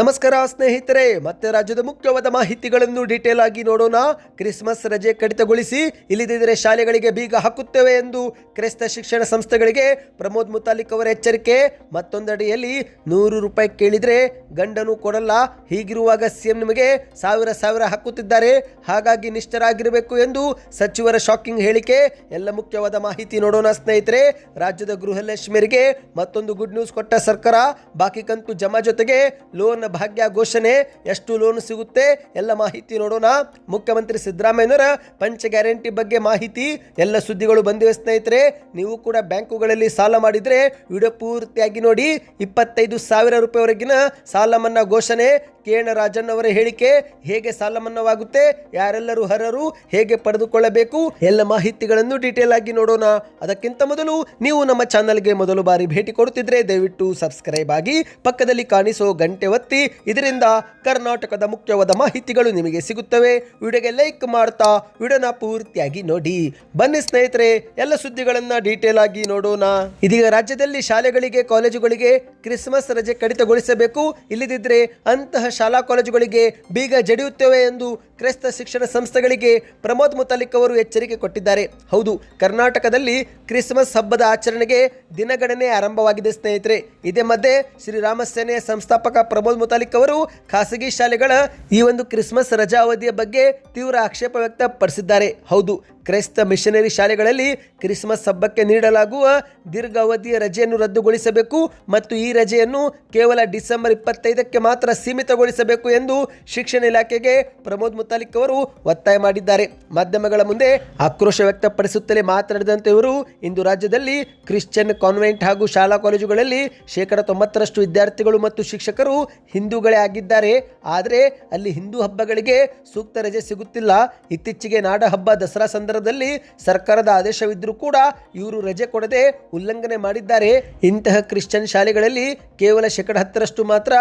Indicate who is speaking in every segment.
Speaker 1: ನಮಸ್ಕಾರ ಸ್ನೇಹಿತರೆ, ಮತ್ತೆ ರಾಜ್ಯದ ಮುಖ್ಯವಾದ ಮಾಹಿತಿಗಳನ್ನು ಡೀಟೇಲ್ ಆಗಿ ನೋಡೋಣ. ಕ್ರಿಸ್ಮಸ್ ರಜೆ ಕಡಿತಗೊಳಿಸಿ ಇಲ್ಲದಿದ್ದರೆ ಶಾಲೆಗಳಿಗೆ ಬೀಗ ಹಾಕುತ್ತೇವೆ ಎಂದು ಕ್ರೈಸ್ತ ಶಿಕ್ಷಣ ಸಂಸ್ಥೆಗಳಿಗೆ ಪ್ರಮೋದ್ ಮುತಾಲಿಕ್ ಅವರ ಎಚ್ಚರಿಕೆ. ಮತ್ತೊಂದಡಿಯಲ್ಲಿ ನೂರು ರೂಪಾಯಿ ಕೇಳಿದರೆ ಗಂಡನು ಕೊಡಲ್ಲ, ಹೀಗಿರುವಾಗ ಸಿಎಂ ನಿಮಗೆ ಸಾವಿರ ಸಾವಿರ ಹಾಕುತ್ತಿದ್ದಾರೆ. ಹಾಗಾಗಿ ನಿಷ್ಠರಾಗಿರಬೇಕು ಎಂದು ಸಚಿವರ ಶಾಕಿಂಗ್ ಹೇಳಿಕೆ. ಎಲ್ಲ ಮುಖ್ಯವಾದ ಮಾಹಿತಿ ನೋಡೋಣ ಸ್ನೇಹಿತರೆ. ರಾಜ್ಯದ ಗೃಹಲಕ್ಷ್ಮಿಯರಿಗೆ ಮತ್ತೊಂದು ಗುಡ್ ನ್ಯೂಸ್ ಕೊಟ್ಟ ಸರ್ಕಾರ. ಬಾಕಿ ಕಂತು ಜಮಾ ಜೊತೆಗೆ ಲೋನ್ ಭಾಗ್ಯ ಘೋಷಣೆ, ಎಷ್ಟು ಲೋನ್ ಸಿಗುತ್ತೆ, ಎಲ್ಲ ಮಾಹಿತಿ ನೋಡೋಣ. ಮುಖ್ಯಮಂತ್ರಿ ಸಿದ್ದರಾಮಯ್ಯನವರ ಪಂಚ ಗ್ಯಾರಂಟಿ ಬಗ್ಗೆ ಮಾಹಿತಿ, ಎಲ್ಲ ಸುದ್ದಿಗಳು ಬಂದಿವೆ ಸ್ನೇಹಿತರೆ. ನೀವು ಕೂಡ ಬ್ಯಾಂಕುಗಳಲ್ಲಿ ಸಾಲ ಮಾಡಿದ್ರೆ ವಿಡಿಯೋ ಪೂರ್ತಿಯಾಗಿ ನೋಡಿ. ಇಪ್ಪತ್ತೈದು ಸಾವಿರ ರೂಪಾಯಿವರೆಗಿನ ಸಾಲ ಮನ್ನಾ ಘೋಷಣೆ ಕೇಣ ರಾಜನ್ ಅವರ ಹೇಳಿಕೆ ಹೇಗೆ ಸಾಲ ಮನ್ನಾವಾಗುತ್ತೆ ಯಾರೆಲ್ಲರೂ ಅರ್ಹರು, ಹೇಗೆ ಪಡೆದುಕೊಳ್ಳಬೇಕು, ಎಲ್ಲ ಮಾಹಿತಿಗಳನ್ನು ಡೀಟೇಲ್ ಆಗಿ ನೋಡೋಣ. ಅದಕ್ಕಿಂತ ಮೊದಲು ನೀವು ನಮ್ಮ ಚಾನಲ್ಗೆ ಮೊದಲು ಬಾರಿ ಭೇಟಿ ಕೊಡುತ್ತಿದ್ರೆ ದಯವಿಟ್ಟು ಸಬ್ಸ್ಕ್ರೈಬ್ ಆಗಿ ಪಕ್ಕದಲ್ಲಿ ಕಾಣಿಸೋ ಗಂಟೆ ಒತ್ತಿ, ಇದರಿಂದ ಕರ್ನಾಟಕದ ಮುಖ್ಯವಾದ ಮಾಹಿತಿಗಳು ನಿಮಗೆ ಸಿಗುತ್ತವೆ. ವಿಡಿಯೋಗೆ ಲೈಕ್ ಮಾಡ್ತಾ, ವಿಡಿಯೋನ ಪೂರ್ತಿಯಾಗಿ ನೋಡಿ. ಬನ್ನಿ ಸ್ನೇಹಿತರೆ, ಎಲ್ಲ ಸುದ್ದಿಗಳನ್ನ ಡೀಟೇಲ್ ಆಗಿ ನೋಡೋಣ. ಇದೀಗ ರಾಜ್ಯದಲ್ಲಿ ಶಾಲೆಗಳಿಗೆ, ಕಾಲೇಜುಗಳಿಗೆ ಕ್ರಿಸ್ಮಸ್ ರಜೆ ಕಡಿತಗೊಳಿಸಬೇಕು. ಇಲ್ಲದಿದ್ರೆ ಅಂತಹ ಶಾಲಾ ಕಾಲೇಜುಗಳಿಗೆ ಬೀಗ ಜಡಿಯುತ್ತೇವೆ ಎಂದು ಕ್ರೈಸ್ತ ಶಿಕ್ಷಣ ಸಂಸ್ಥೆಗಳಿಗೆ ಪ್ರಮೋದ್ ಮುತಾಲಿಕ್ ಅವರು ಎಚ್ಚರಿಕೆ ಕೊಟ್ಟಿದ್ದಾರೆ. ಹೌದು, ಕರ್ನಾಟಕದಲ್ಲಿ ಕ್ರಿಸ್ಮಸ್ ಹಬ್ಬದ ಆಚರಣೆಗೆ ದಿನಗಣನೆ ಆರಂಭವಾಗಿದೆ ಸ್ನೇಹಿತರೆ. ಇದೇ ಮಧ್ಯೆ ಶ್ರೀರಾಮ ಸೇನೆಯ ಸಂಸ್ಥಾಪಕ ಪ್ರಮೋದ್ ಮುತಾಲಿಕ್ ಅವರು ಖಾಸಗಿ ಶಾಲೆಗಳ ಈ ಒಂದು ಕ್ರಿಸ್ಮಸ್ ರಜಾ ಅವಧಿಯ ಬಗ್ಗೆ ತೀವ್ರ ಆಕ್ಷೇಪ ವ್ಯಕ್ತಪಡಿಸಿದ್ದಾರೆ. ಹೌದು, ಕ್ರೈಸ್ತ ಮಿಷನರಿ ಶಾಲೆಗಳಲ್ಲಿ ಕ್ರಿಸ್ಮಸ್ ಹಬ್ಬಕ್ಕೆ ನೀಡಲಾಗುವ ದೀರ್ಘಾವಧಿಯ ರಜೆಯನ್ನು ರದ್ದುಗೊಳಿಸಬೇಕು ಮತ್ತು ಈ ರಜೆಯನ್ನು ಕೇವಲ ಡಿಸೆಂಬರ್ ಇಪ್ಪತ್ತೈದಕ್ಕೆ ಮಾತ್ರ ಸೀಮಿತಗೊಳಿಸಬೇಕು ಎಂದು ಶಿಕ್ಷಣ ಇಲಾಖೆಗೆ ಪ್ರಮೋದ್ ಮುತಾಲಿಕ್ ಅವರು ಒತ್ತಾಯ ಮಾಡಿದ್ದಾರೆ. ಮಾಧ್ಯಮಗಳ ಮುಂದೆ ಆಕ್ರೋಶ ವ್ಯಕ್ತಪಡಿಸುತ್ತಲೇ ಮಾತನಾಡಿದಂತೆ ಇವರು ಇಂದು ರಾಜ್ಯದಲ್ಲಿ ಕ್ರಿಶ್ಚಿಯನ್ ಕಾನ್ವೆಂಟ್ ಹಾಗೂ ಶಾಲಾ ಕಾಲೇಜುಗಳಲ್ಲಿ ಶೇಕಡ ತೊಂಬತ್ತರಷ್ಟು ವಿದ್ಯಾರ್ಥಿಗಳು ಮತ್ತು ಶಿಕ್ಷಕರು ಹಿಂದೂಗಳೇ ಆಗಿದ್ದಾರೆ. ಆದರೆ ಅಲ್ಲಿ ಹಿಂದೂ ಹಬ್ಬಗಳಿಗೆ ಸೂಕ್ತ ರಜೆ ಸಿಗುತ್ತಿಲ್ಲ. ಇತ್ತೀಚೆಗೆ ನಾಡ ಹಬ್ಬ ದಸರಾ ಸಂದರ್ಭದಲ್ಲಿ ಸರ್ಕಾರದ ಆದೇಶವಿದ್ದರೂ ಕೂಡ ಇವರು ರಜೆ ಕೊಡದೆ ಉಲ್ಲಂಘನೆ ಮಾಡಿದ್ದಾರೆ. ಇಂತಹ ಕ್ರಿಶ್ಚಿಯನ್ ಶಾಲೆಗಳಲ್ಲಿ ಕೇವಲ ಶೇಕಡ ಹತ್ತರಷ್ಟು ಮಾತ್ರ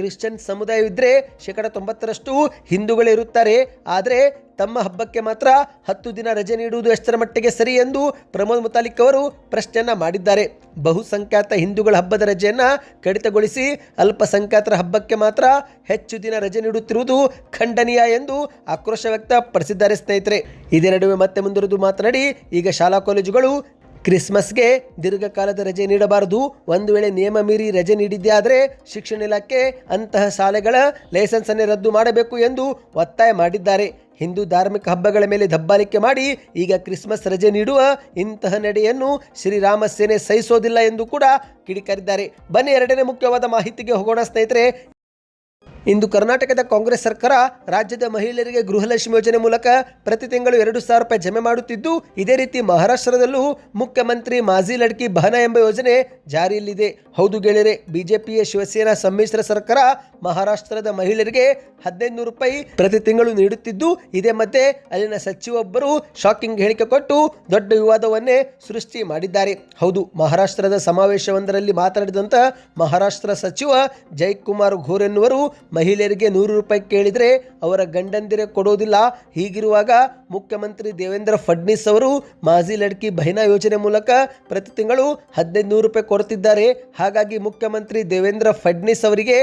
Speaker 1: ಕ್ರಿಶ್ಚಿಯನ್ ಸಮುದಾಯವಿದ್ದರೆ ಶೇಕಡ ತೊಂಬತ್ತರಷ್ಟು ಹಿಂದೂಗಳೇ ಇರುತ್ತಾರೆ. ಆದರೆ ತಮ್ಮ ಹಬ್ಬಕ್ಕೆ ಮಾತ್ರ ಹತ್ತು ದಿನ ರಜೆ ನೀಡುವುದು ಎಷ್ಟರ ಮಟ್ಟಿಗೆ ಸರಿ ಎಂದು ಪ್ರಮೋದ್ ಮುತಾಲಿಕ್ ಅವರು ಪ್ರಶ್ನೆಯನ್ನ ಮಾಡಿದ್ದಾರೆ. ಬಹುಸಂಖ್ಯಾತ ಹಿಂದೂಗಳ ಹಬ್ಬದ ರಜೆಯನ್ನ ಕಡಿತಗೊಳಿಸಿ ಅಲ್ಪಸಂಖ್ಯಾತರ ಹಬ್ಬಕ್ಕೆ ಮಾತ್ರ ಹೆಚ್ಚು ದಿನ ರಜೆ ನೀಡುತ್ತಿರುವುದು ಖಂಡನೀಯ ಎಂದು ಆಕ್ರೋಶ ವ್ಯಕ್ತಪಡಿಸಿದ್ದಾರೆ ಸ್ನೇಹಿತರೆ. ಇದೇ ನಡುವೆ ಮತ್ತೆ ಮುಂದುವರೆದು ಮಾತನಾಡಿ, ಈಗ ಶಾಲಾ ಕಾಲೇಜುಗಳು ಕ್ರಿಸ್ಮಸ್ಗೆ ದೀರ್ಘಕಾಲದ ರಜೆ ನೀಡಬಾರದು. ಒಂದು ವೇಳೆ ನಿಯಮ ಮೀರಿ ರಜೆ ನೀಡಿದ್ದೇ ಶಿಕ್ಷಣ ಇಲಾಖೆ ಅಂತಹ ಶಾಲೆಗಳ ಲೈಸೆನ್ಸ್ ಅನ್ನೇ ರದ್ದು ಮಾಡಬೇಕು ಎಂದು ಒತ್ತಾಯ ಮಾಡಿದ್ದಾರೆ. ಹಿಂದೂ ಧಾರ್ಮಿಕ ಹಬ್ಬಗಳ ಮೇಲೆ ದಬ್ಬಾಳಿಕೆ ಮಾಡಿ ಈಗ ಕ್ರಿಸ್ಮಸ್ ರಜೆ ನೀಡುವ ಇಂತಹ ನಡೆಯನ್ನು ಶ್ರೀರಾಮ ಸೇನೆ ಸಹಿಸೋದಿಲ್ಲ ಎಂದು ಕೂಡ ಕಿಡಿಕಾರಿದ್ದಾರೆ. ಬನ್ನಿ ಎರಡನೇ ಮುಖ್ಯವಾದ ಮಾಹಿತಿಗೆ ಹೋಗೋಣ ಸ್ನೇಹಿತರೆ. ಇಂದು ಕರ್ನಾಟಕದ ಕಾಂಗ್ರೆಸ್ ಸರ್ಕಾರ ರಾಜ್ಯದ ಮಹಿಳೆಯರಿಗೆ ಗೃಹಲಕ್ಷ್ಮಿ ಯೋಜನೆ ಮೂಲಕ ಪ್ರತಿ ತಿಂಗಳು ಎರಡು ಸಾವಿರ ರೂಪಾಯಿ ಜಮೆ ಮಾಡುತ್ತಿದ್ದು, ಇದೇ ರೀತಿ ಮಹಾರಾಷ್ಟ್ರದಲ್ಲೂ ಮುಖ್ಯಮಂತ್ರಿ ಮಾಜಿ ಲಡ್ಕಿ ಬಹನ ಎಂಬ ಯೋಜನೆ ಜಾರಿಯಲ್ಲಿದೆ. ಹೌದು ಗೆಳೆಯರೆ, ಬಿಜೆಪಿಯ ಶಿವಸೇನಾ ಸಮ್ಮಿಶ್ರ ಸರ್ಕಾರ ಮಹಾರಾಷ್ಟ್ರದ ಮಹಿಳೆಯರಿಗೆ ಹದಿನೈದು ನೂರು ರೂಪಾಯಿ ಪ್ರತಿ ತಿಂಗಳು ನೀಡುತ್ತಿದ್ದು, ಇದೇ ಮಧ್ಯೆ ಅಲ್ಲಿನ ಸಚಿವೊಬ್ಬರು ಶಾಕಿಂಗ್ ಹೇಳಿಕೆ ಕೊಟ್ಟು ದೊಡ್ಡ ವಿವಾದವನ್ನೇ ಸೃಷ್ಟಿ ಮಾಡಿದ್ದಾರೆ. ಹೌದು, ಮಹಾರಾಷ್ಟ್ರದ ಸಮಾವೇಶವೊಂದರಲ್ಲಿ ಮಾತನಾಡಿದಂತ ಮಹಾರಾಷ್ಟ್ರ ಸಚಿವ ಜಯಕುಮಾರ್ ಘೋರ್ ಎನ್ನುವರು ಮಹಿಳೆಯರಿಗೆ ನೂರು ರೂಪಾಯಿ ಕೇಳಿದರೆ ಅವರ ಗಂಡಂದಿರೇ ಕೊಡೋದಿಲ್ಲ. ಹೀಗಿರುವಾಗ ಮುಖ್ಯಮಂತ್ರಿ ದೇವೇಂದ್ರ ಫಡ್ನೀಸ್ ಅವರು ಮಾಜಿ ಲಡ್ಕಿ ಬಹಿನಾ ಯೋಜನೆ ಮೂಲಕ ಪ್ರತಿ ತಿಂಗಳು ಹದಿನೈದು ನೂರು ರೂಪಾಯಿ ಕೊಡ್ತಿದ್ದಾರೆ. ಹಾಗಾಗಿ ಮುಖ್ಯಮಂತ್ರಿ ದೇವೇಂದ್ರ ಫಡ್ನೀಸ್ ಅವರಿಗೆ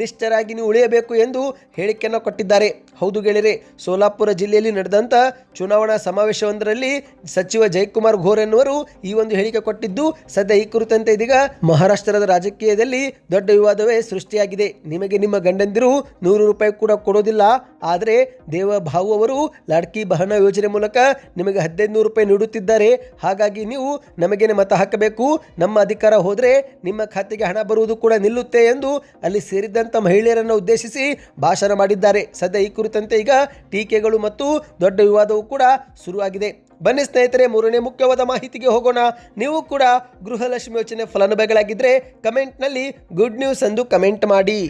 Speaker 1: ನಿಷ್ಠರಾಗಿ ನೀವು ಉಳಿಯಬೇಕು ಎಂದು ಹೇಳಿಕೆಯನ್ನು ಕೊಟ್ಟಿದ್ದಾರೆ. ಹೌದು ಗೆಳೆಯರೆ, ಸೋಲಾಪುರ ಜಿಲ್ಲೆಯಲ್ಲಿ ನಡೆದಂಥ ಚುನಾವಣಾ ಸಮಾವೇಶವೊಂದರಲ್ಲಿ ಸಚಿವ ಜಯಕುಮಾರ್ ಘೋರ್ ಎನ್ನುವರು ಈ ಒಂದು ಹೇಳಿಕೆ ಕೊಟ್ಟಿದ್ದು, ಸದ್ಯ ಈ ಕುರಿತಂತೆ ಇದೀಗ ಮಹಾರಾಷ್ಟ್ರದ ರಾಜಕೀಯದಲ್ಲಿ ದೊಡ್ಡ ವಿವಾದವೇ ಸೃಷ್ಟಿಯಾಗಿದೆ. ನಿಮಗೆ ನಿಮ್ಮ ಗಂಡಂದಿರು ನೂರು ರೂಪಾಯಿ ಕೂಡ ಕೊಡೋದಿಲ್ಲ, ಆದರೆ ದೇವಭಾವು ಅವರು ಲಾಡ್ಕಿ ಬಹನ ಯೋಜನೆ ಮೂಲಕ ನಿಮಗೆ ಹದಿನೈದು ನೂರು ರೂಪಾಯಿ ನೀಡುತ್ತಿದ್ದಾರೆ. ಹಾಗಾಗಿ ನೀವು ನಮಗೇನೆ ಮತ ಹಾಕಬೇಕು. ನಮ್ಮ ಅಧಿಕಾರ ಹೋದರೆ ನಿಮ್ಮ ಖಾತೆಗೆ ಹಣ ಬರುವುದು ಕೂಡ ನಿಲ್ಲುತ್ತೆ ಎಂದು ಅಲ್ಲಿ ಸೇರಿದ್ದಂಥ ಮಹಿಳೆಯರನ್ನು ಉದ್ದೇಶಿಸಿ ಭಾಷಣ ಮಾಡಿದ್ದಾರೆ. ಸದ್ಯ ಈ ಕುರಿತಂತೆ ಈಗ ಟೀಕೆಗಳು ಮತ್ತು ದೊಡ್ಡ ವಿವಾದವು ಕೂಡ ಶುರುವಾಗಿದೆ. ಬನ್ನಿ ಸ್ನೇಹಿತರೆ, ಮೂರನೇ ಮುಖ್ಯವಾದ ಮಾಹಿತಿಗೆ ಹೋಗೋಣ. ನೀವು ಕೂಡ ಗೃಹಲಕ್ಷ್ಮಿ ಯೋಜನೆ ಫಲಾನುಭವಿಗಳಾಗಿದ್ದರೆ ಕಮೆಂಟ್ನಲ್ಲಿ ಗುಡ್ ನ್ಯೂಸ್ ಎಂದು ಕಮೆಂಟ್ ಮಾಡಿ.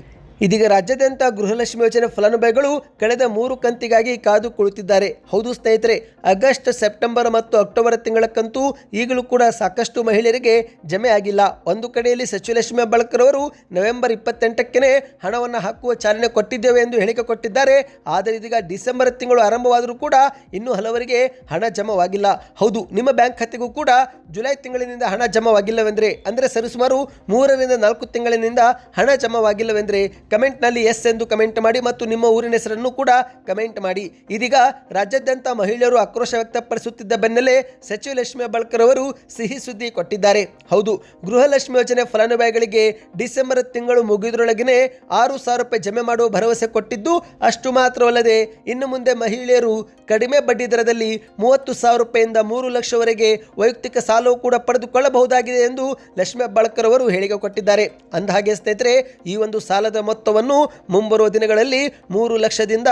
Speaker 1: ಇದೀಗ ರಾಜ್ಯಾದ್ಯಂತ ಗೃಹಲಕ್ಷ್ಮಿ ಯೋಜನೆ ಫಲಾನುಭವಿಗಳು ಕಳೆದ ಮೂರು ಕಂತಿಗಾಗಿ ಕಾದು ಕುಳಿತಿದ್ದಾರೆ. ಹೌದು ಸ್ನೇಹಿತರೆ, ಆಗಸ್ಟ್, ಸೆಪ್ಟೆಂಬರ್ ಮತ್ತು ಅಕ್ಟೋಬರ್ ತಿಂಗಳ ಕಂತು ಈಗಲೂ ಕೂಡ ಸಾಕಷ್ಟು ಮಹಿಳೆಯರಿಗೆ ಜಮೆ ಆಗಿಲ್ಲ. ಒಂದು ಕಡೆಯಲ್ಲಿ ಸಚಿವ ಲಕ್ಷ್ಮಿ ಅವರು ನವೆಂಬರ್ ಇಪ್ಪತ್ತೆಂಟಕ್ಕೆ ಹಣವನ್ನು ಹಾಕುವ ಚಾಲನೆ ಕೊಟ್ಟಿದ್ದೇವೆ ಎಂದು ಹೇಳಿಕೆ ಕೊಟ್ಟಿದ್ದಾರೆ. ಆದರೆ ಇದೀಗ ಡಿಸೆಂಬರ್ ತಿಂಗಳು ಆರಂಭವಾದರೂ ಕೂಡ ಇನ್ನೂ ಹಲವರಿಗೆ ಹಣ ಜಮವಾಗಿಲ್ಲ. ಹೌದು, ನಿಮ್ಮ ಬ್ಯಾಂಕ್ ಖಾತೆಗೂ ಕೂಡ ಜುಲೈ ತಿಂಗಳಿನಿಂದ ಹಣ ಜಮವಾಗಿಲ್ಲವೆಂದರೆ, ಅಂದರೆ ಸರಿಸುಮಾರು ಮೂರರಿಂದ ನಾಲ್ಕು ತಿಂಗಳಿನಿಂದ ಹಣ ಜಮವಾಗಿಲ್ಲವೆಂದರೆ ಕಮೆಂಟ್ನಲ್ಲಿ ಎಸ್ ಎಂದು ಕಮೆಂಟ್ ಮಾಡಿ ಮತ್ತು ನಿಮ್ಮ ಊರಿನ ಹೆಸರನ್ನು ಕೂಡ ಕಮೆಂಟ್ ಮಾಡಿ. ಇದೀಗ ರಾಜ್ಯಾದ್ಯಂತ ಮಹಿಳೆಯರು ಆಕ್ರೋಶ ವ್ಯಕ್ತಪಡಿಸುತ್ತಿದ್ದ ಬೆನ್ನಲ್ಲೇ ಸಚಿವ ಲಕ್ಷ್ಮಿ ಹೆಬ್ಬಾಳ್ಕರ್ ಅವರು ಸಿಹಿ ಸುದ್ದಿ ಕೊಟ್ಟಿದ್ದಾರೆ. ಹೌದು, ಗೃಹಲಕ್ಷ್ಮಿ ಯೋಜನೆ ಫಲಾನುಭವಿಗಳಿಗೆ ಡಿಸೆಂಬರ್ ತಿಂಗಳು ಮುಗಿದ್ರೊಳಗಿನೇ ಆರು ಸಾವಿರ ರೂಪಾಯಿ ಜಮೆ ಮಾಡುವ ಭರವಸೆ ಕೊಟ್ಟಿದ್ದು ಅಷ್ಟು ಮಾತ್ರವಲ್ಲದೆ ಇನ್ನು ಮುಂದೆ ಮಹಿಳೆಯರು ಕಡಿಮೆ ಬಡ್ಡಿ ದರದಲ್ಲಿ ಮೂವತ್ತು ಸಾವಿರ ರೂಪಾಯಿಯಿಂದ ಮೂರು ಲಕ್ಷವರೆಗೆ ವೈಯಕ್ತಿಕ ಸಾಲವು ಕೂಡ ಪಡೆದುಕೊಳ್ಳಬಹುದಾಗಿದೆ ಎಂದು ಲಕ್ಷ್ಮಿ ಹೆಬ್ಬಾಳ್ಕರ್ ಅವರು ಹೇಳಿಕೆ ಕೊಟ್ಟಿದ್ದಾರೆ. ಅಂದಹಾಗೆ ಸ್ನೇಹಿತರೆ, ಈ ಒಂದು ಸಾಲದ ಮೊತ್ತವನ್ನು ಮುಂಬರುವ ದಿನಗಳಲ್ಲಿ ಮೂರು ಲಕ್ಷದಿಂದ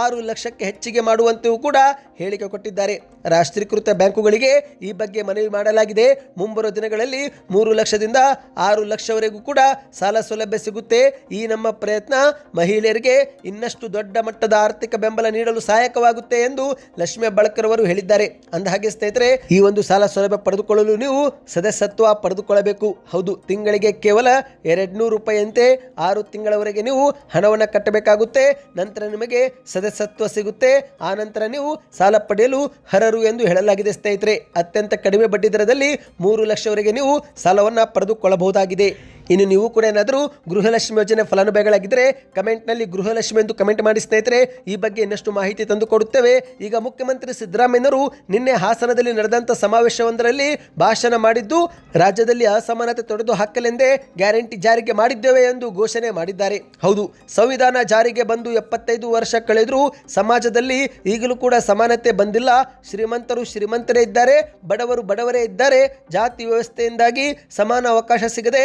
Speaker 1: ಆರು ಲಕ್ಷಕ್ಕೆ ಹೆಚ್ಚಿಗೆ ಮಾಡುವಂತೆಯೂ ಕೂಡ ಹೇಳಿಕೆ ಕೊಟ್ಟಿದ್ದಾರೆ. ರಾಷ್ಟ್ರೀಕೃತ ಬ್ಯಾಂಕುಗಳಿಗೆ ಈ ಬಗ್ಗೆ ಮನವಿ ಮಾಡಲಾಗಿದೆ. ಮುಂಬರುವ ದಿನಗಳಲ್ಲಿ ಮೂರು ಲಕ್ಷದಿಂದ ಆರು ಲಕ್ಷವರೆಗೂ ಕೂಡ ಸಾಲ ಸೌಲಭ್ಯ ಸಿಗುತ್ತೆ. ಈ ನಮ್ಮ ಪ್ರಯತ್ನ ಮಹಿಳೆಯರಿಗೆ ಇನ್ನಷ್ಟು ದೊಡ್ಡ ಮಟ್ಟದ ಆರ್ಥಿಕ ಬೆಂಬಲ ನೀಡಲು ಸಹಾಯಕವಾಗುತ್ತೆ ಎಂದು ಲಕ್ಷ್ಮೀ ಅವರು ಹೇಳಿದ್ದಾರೆ. ಅಂದಹಾಗೆ ಸ್ನೇಹಿತರೆ, ಈ ಒಂದು ಸಾಲ ಸೌಲಭ್ಯ ಪಡೆದುಕೊಳ್ಳಲು ನೀವು ಸದಸ್ಯತ್ವ ಪಡೆದುಕೊಳ್ಳಬೇಕು. ಹೌದು, ತಿಂಗಳಿಗೆ ಕೇವಲ ಎರಡು ನೂರು ರೂಪಾಯಿಯಂತೆ ಆರು ತಿಂಗಳವರೆಗೆ ನೀವು ಹಣವನ್ನು ಕಟ್ಟಬೇಕಾಗುತ್ತೆ, ನಂತರ ನಿಮಗೆ ಸದಸ್ಯತ್ವ ಸಿಗುತ್ತೆ, ಆ ನಂತರ ನೀವು ಸಾಲ ಪಡೆಯಲು ಹರರು ಎಂದು ಹೇಳಲಾಗಿದೆ ಸ್ನೇಹಿತರೆ. ಅತ್ಯಂತ ಕಡಿಮೆ ಬಡ್ಡಿದರದಲ್ಲಿ ಮೂರು ಲಕ್ಷವರೆಗೆ ನೀವು ಸಾಲವನ್ನು ಪಡೆದುಕೊಳ್ಳಬಹುದಾಗಿದೆ. ಇನ್ನು ನೀವು ಕೂಡ ಏನಾದರೂ ಗೃಹಲಕ್ಷ್ಮಿ ಯೋಜನೆ ಫಲಾನುಭವಿಗಳಾಗಿದ್ದರೆ ಕಮೆಂಟ್ನಲ್ಲಿ ಗೃಹಲಕ್ಷ್ಮಿ ಎಂದು ಕಮೆಂಟ್ ಮಾಡಿ ಸ್ನೇಹಿತರೆ, ಈ ಬಗ್ಗೆ ಇನ್ನಷ್ಟು ಮಾಹಿತಿ ತಂದು ಕೊಡುತ್ತೇವೆ. ಈಗ ಮುಖ್ಯಮಂತ್ರಿ ಸಿದ್ದರಾಮಯ್ಯನವರು ನಿನ್ನೆ ಹಾಸನದಲ್ಲಿ ನಡೆದಂಥ ಸಮಾವೇಶವೊಂದರಲ್ಲಿ ಭಾಷಣ ಮಾಡಿದ್ದು, ರಾಜ್ಯದಲ್ಲಿ ಅಸಮಾನತೆ ತೊಡೆದು ಹಾಕಲೆಂದೇ ಗ್ಯಾರಂಟಿ ಜಾರಿಗೆ ಮಾಡಿದ್ದೇವೆ ಎಂದು ಘೋಷಣೆ ಮಾಡಿದ್ದಾರೆ. ಹೌದು, ಸಂವಿಧಾನ ಜಾರಿಗೆ ಬಂದು ಎಪ್ಪತ್ತೈದು ವರ್ಷ ಕಳೆದರೂ ಸಮಾಜದಲ್ಲಿ ಈಗಲೂ ಕೂಡ ಸಮಾನತೆ ಬಂದಿಲ್ಲ. ಶ್ರೀಮಂತರು ಶ್ರೀಮಂತರೇ ಇದ್ದಾರೆ, ಬಡವರು ಬಡವರೇ ಇದ್ದಾರೆ. ಜಾತಿ ವ್ಯವಸ್ಥೆಯಿಂದಾಗಿ ಸಮಾನ ಅವಕಾಶ ಸಿಗದೆ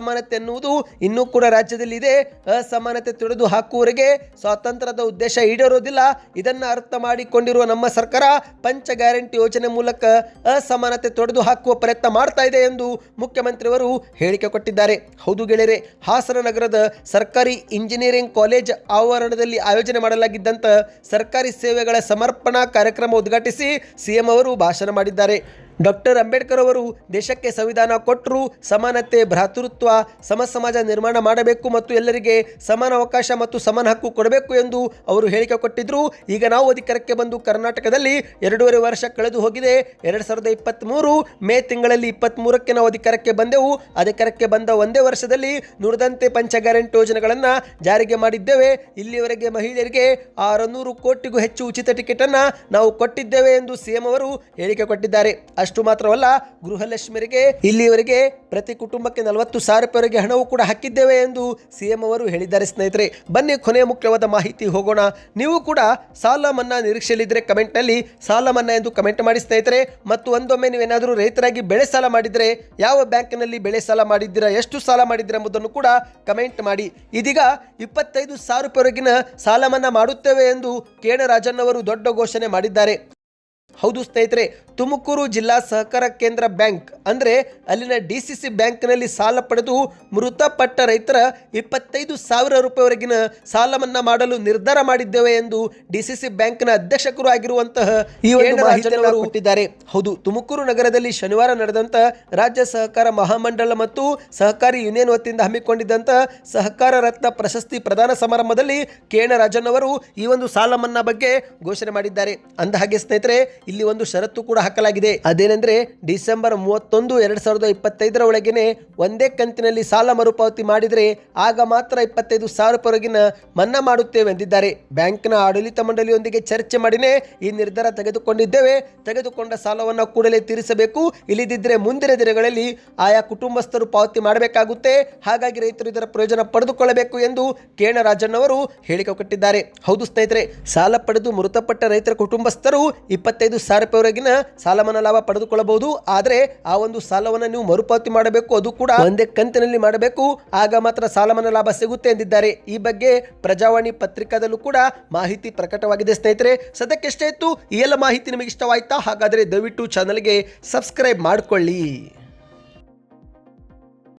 Speaker 1: ಅಸಮಾನತೆ ಎನ್ನುವುದು ಇನ್ನೂ ಕೂಡ ರಾಜ್ಯದಲ್ಲಿ ಇದೆ ಅಸಮಾನತೆ ತೊಡೆದು ಹಾಕುವವರೆಗೆ ಸ್ವಾತಂತ್ರ್ಯದ ಉದ್ದೇಶ ಈಡೇರೋದಿಲ್ಲ. ಇದನ್ನು ಅರ್ಥ ಮಾಡಿಕೊಂಡಿರುವ ನಮ್ಮ ಸರ್ಕಾರ ಪಂಚ ಗ್ಯಾರಂಟಿ ಯೋಜನೆ ಮೂಲಕ ಅಸಮಾನತೆ ತೊಡೆದು ಹಾಕುವ ಪ್ರಯತ್ನ ಮಾಡ್ತಾ ಇದೆ ಎಂದು ಮುಖ್ಯಮಂತ್ರಿಯವರು ಹೇಳಿಕೆ ಕೊಟ್ಟಿದ್ದಾರೆ. ಹೌದು ಗೆಳೆಯರೆ, ಹಾಸನ ನಗರದ ಸರ್ಕಾರಿ ಇಂಜಿನಿಯರಿಂಗ್ ಕಾಲೇಜ್ ಆವರಣದಲ್ಲಿ ಆಯೋಜನೆ ಮಾಡಲಾಗಿದ್ದಂಥ ಸರ್ಕಾರಿ ಸೇವೆಗಳ ಸಮರ್ಪಣಾ ಕಾರ್ಯಕ್ರಮ ಉದ್ಘಾಟಿಸಿ ಸಿಎಂ ಅವರು ಭಾಷಣ ಮಾಡಿದ್ದಾರೆ. ಡಾಕ್ಟರ್ ಅಂಬೇಡ್ಕರ್ ಅವರು ದೇಶಕ್ಕೆ ಸಂವಿಧಾನ ಕೊಟ್ಟರು, ಸಮಾನತೆ, ಭ್ರಾತೃತ್ವ, ಸಮ ಸಮಾಜ ನಿರ್ಮಾಣ ಮಾಡಬೇಕು ಮತ್ತು ಎಲ್ಲರಿಗೆ ಸಮಾನ ಅವಕಾಶ ಮತ್ತು ಸಮಾನ ಹಕ್ಕು ಕೊಡಬೇಕು ಎಂದು ಅವರು ಹೇಳಿಕೆ ಕೊಟ್ಟಿದ್ದರು ಈಗ ನಾವು ಅಧಿಕಾರಕ್ಕೆ ಬಂದು ಕರ್ನಾಟಕದಲ್ಲಿ ಎರಡೂವರೆ ವರ್ಷ ಕಳೆದು ಹೋಗಿದೆ. ಎರಡು ಸಾವಿರದ ಇಪ್ಪತ್ತ್ಮೂರು ಮೇ ತಿಂಗಳಲ್ಲಿ ಇಪ್ಪತ್ತ್ಮೂರಕ್ಕೆ ನಾವು ಅಧಿಕಾರಕ್ಕೆ ಬಂದೆವು. ಅಧಿಕಾರಕ್ಕೆ ಬಂದ ಒಂದೇ ವರ್ಷದಲ್ಲಿ ನುಡಿದಂತೆ ಪಂಚ ಗ್ಯಾರಂಟಿ ಯೋಜನೆಗಳನ್ನು ಜಾರಿಗೆ ಮಾಡಿದ್ದೇವೆ. ಇಲ್ಲಿಯವರೆಗೆ ಮಹಿಳೆಯರಿಗೆ ಆರುನೂರು ಕೋಟಿಗೂ ಹೆಚ್ಚು ಉಚಿತ ಟಿಕೆಟನ್ನು ನಾವು ಕೊಟ್ಟಿದ್ದೇವೆ ಎಂದು ಸಿಎಂ ಅವರು ಹೇಳಿಕೆ ಕೊಟ್ಟಿದ್ದಾರೆ. ಅಷ್ಟು ಮಾತ್ರವಲ್ಲ ಗೃಹಲಕ್ಷ್ಮಿಯರಿಗೆ ಇಲ್ಲಿಯವರೆಗೆ ಪ್ರತಿ ಕುಟುಂಬಕ್ಕೆ ನಲವತ್ತು ಸಾವಿರ ರೂಪಾಯಿವರೆಗೆ ಹಣವು ಕೂಡ ಹಾಕಿದ್ದೇವೆ ಎಂದು ಸಿಎಂ ಅವರು ಹೇಳಿದ್ದಾರೆ ಸ್ನೇಹಿತರೆ. ಬನ್ನಿ ಕೊನೆಯ ಮುಖ್ಯವಾದ ಮಾಹಿತಿ ಹೋಗೋಣ. ನೀವು ಕೂಡ ಸಾಲ ಮನ್ನಾ ನಿರೀಕ್ಷೆಯಲ್ಲಿದ್ದರೆ ಕಮೆಂಟ್ನಲ್ಲಿ ಸಾಲ ಮನ್ನಾ ಎಂದು ಕಮೆಂಟ್ ಮಾಡಿ ಸ್ನೇಹಿತರೆ. ಮತ್ತು ಒಂದೊಮ್ಮೆ ನೀವೇನಾದರೂ ರೈತರಾಗಿ ಬೆಳೆ ಸಾಲ ಮಾಡಿದರೆ, ಯಾವ ಬ್ಯಾಂಕಿನಲ್ಲಿ ಬೆಳೆ ಸಾಲ ಮಾಡಿದ್ದೀರಾ, ಎಷ್ಟು ಸಾಲ ಮಾಡಿದ್ದೀರಾ ಎಂಬುದನ್ನು ಕೂಡ ಕಮೆಂಟ್ ಮಾಡಿ. ಇದೀಗ ಇಪ್ಪತ್ತೈದು ಸಾವಿರ ರೂಪಾಯಿವರೆಗಿನ ಸಾಲ ಮನ್ನಾ ಮಾಡುತ್ತೇವೆ ಎಂದು ಕೇಣ ರಾಜಣ್ಣವರು ದೊಡ್ಡ ಘೋಷಣೆ ಮಾಡಿದ್ದಾರೆ. ಹೌದು ಸ್ನೇಹಿತರೆ ತುಮಕೂರು ಜಿಲ್ಲಾ ಸಹಕಾರ ಕೇಂದ್ರ ಬ್ಯಾಂಕ್ ಅಂದರೆ ಅಲ್ಲಿನ ಡಿ ಸಿ ಸಿ ಬ್ಯಾಂಕ್ನಲ್ಲಿ ಸಾಲ ಪಡೆದು ಮೃತಪಟ್ಟ ರೈತರ ಇಪ್ಪತ್ತೈದು ಸಾವಿರ ರೂಪಾಯಿವರೆಗಿನ ಸಾಲ ಮನ್ನಾ ಮಾಡಲು ನಿರ್ಧಾರ ಮಾಡಿದ್ದೇವೆ ಎಂದು ಡಿ ಸಿ ಸಿ ಬ್ಯಾಂಕ್ನ ಅಧ್ಯಕ್ಷಕರು ಆಗಿರುವಂತಹ ಈ ಒಂದು ಮಾಹಿತಿಯನ್ನು ಕೊಟ್ಟಿದ್ದಾರೆ. ಹೌದು ತುಮಕೂರು ನಗರದಲ್ಲಿ ಶನಿವಾರ ನಡೆದಂತ ರಾಜ್ಯ ಸಹಕಾರ ಮಹಾಮಂಡಳ ಮತ್ತು ಸಹಕಾರಿ ಯೂನಿಯನ್ ವತಿಯಿಂದ ಹಮ್ಮಿಕೊಂಡಿದ್ದಂತ ಸಹಕಾರ ರತ್ನ ಪ್ರಶಸ್ತಿ ಪ್ರದಾನ ಸಮಾರಂಭದಲ್ಲಿ ಕೇಣ ರಾಜನ್ ಅವರು ಈ ಒಂದು ಸಾಲ ಮನ್ನಾ ಬಗ್ಗೆ ಘೋಷಣೆ ಮಾಡಿದ್ದಾರೆ. ಅಂದ ಹಾಗೆ ಸ್ನೇಹಿತರೆ ಇಲ್ಲಿ ಒಂದು ಷರತ್ತು ಕೂಡ ಹಾಕಲಾಗಿದೆ. ಅದೇನೆಂದ್ರೆ ಡಿಸೆಂಬರ್ ಮೂವತ್ತೊಂದು ಎರಡ್ ಸಾವಿರದ ಇಪ್ಪತ್ತೈದರ ಒಳಗೇನೆ ಒಂದೇ ಕಂತಿನಲ್ಲಿ ಸಾಲ ಮರುಪಾವತಿ ಮಾಡಿದರೆ ಆಗ ಮಾತ್ರ ಇಪ್ಪತ್ತೈದು ಸಾವಿರ ಮನ್ನಾ ಮಾಡುತ್ತೇವೆ ಎಂದಿದ್ದಾರೆ. ಬ್ಯಾಂಕ್ನ ಆಡಳಿತ ಮಂಡಳಿಯೊಂದಿಗೆ ಚರ್ಚೆ ಮಾಡಿನೇ ಈ ನಿರ್ಧಾರ ತೆಗೆದುಕೊಂಡಿದ್ದೇವೆ. ತೆಗೆದುಕೊಂಡ ಸಾಲವನ್ನು ಕೂಡಲೇ ತೀರಿಸಬೇಕು. ಇಲ್ಲದಿದ್ದರೆ ಮುಂದಿನ ದಿನಗಳಲ್ಲಿ ಆಯಾ ಕುಟುಂಬಸ್ಥರು ಪಾವತಿ ಮಾಡಬೇಕಾಗುತ್ತೆ. ಹಾಗಾಗಿ ರೈತರು ಇದರ ಪ್ರಯೋಜನ ಪಡೆದುಕೊಳ್ಳಬೇಕು ಎಂದು ಕೇಣ ರಾಜನ್ ಅವರು ಹೇಳಿಕೆ ಕೊಟ್ಟಿದ್ದಾರೆ. ಹೌದು ಸ್ನೇಹಿತರೆ, ಸಾಲ ಪಡೆದು ಮೃತಪಟ್ಟ ರೈತರ ಕುಟುಂಬಸ್ಥರು ಇಪ್ಪತ್ತೈದು ಸಾವಿರ ರೂಪಾಯಿವರೆಗಿನ ಸಾಲಮನ್ನಾ ಲಾಭ ಪಡೆದುಕೊಳ್ಳಬಹುದು. ಆದರೆ ಆ ಒಂದು ಸಾಲವನ್ನು ನೀವು ಮರುಪಾವತಿ ಮಾಡಬೇಕು, ಅದು ಕೂಡ ಒಂದೇ ಕಂತಿನಲ್ಲಿ ಮಾಡಬೇಕು. ಆಗ ಮಾತ್ರ ಸಾಲಮನ್ನಾ ಲಾಭ ಸಿಗುತ್ತೆ ಎಂದಿದ್ದಾರೆ. ಈ ಬಗ್ಗೆ ಪ್ರಜಾವಾಣಿ ಪತ್ರಿಕಾದಲ್ಲೂ ಕೂಡ ಮಾಹಿತಿ ಪ್ರಕಟವಾಗಿದೆ ಸ್ನೇಹಿತರೆ. ಸದ್ಯಕ್ಕೆ ಇತ್ತು ಈ ಎಲ್ಲ ಮಾಹಿತಿ ನಿಮಗೆ ಇಷ್ಟವಾಯ್ತಾ ಹಾಗಾದರೆ ದಯವಿಟ್ಟು ಚಾನಲ್ಗೆ ಸಬ್ಸ್ಕ್ರೈಬ್ ಮಾಡಿಕೊಳ್ಳಿ.